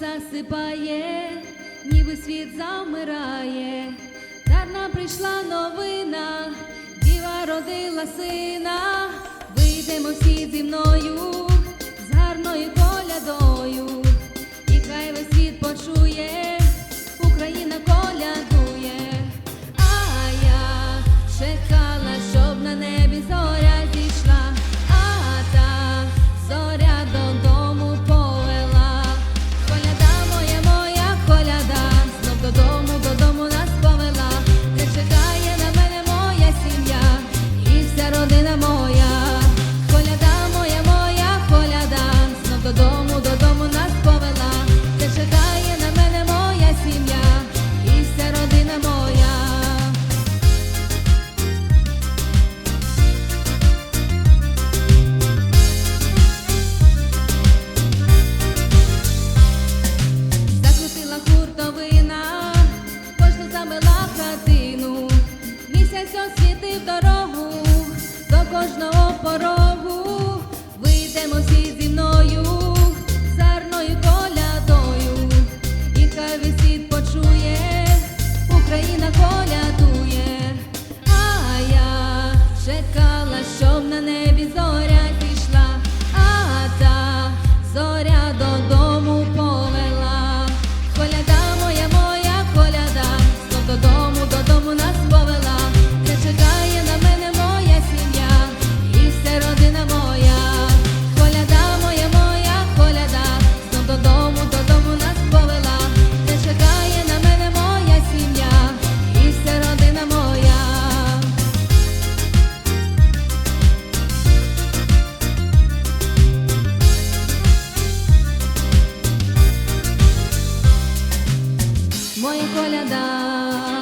засипає, ніби світ замирає, дарна прийшла новина, діва родила сина, вийдемо всі зі мною. дорогу до кожного порогу, вийдемо всі зі мною, царною колядою, і хай весь світ почує, Україна колядує, а я чекала, щоб на небі. Canada.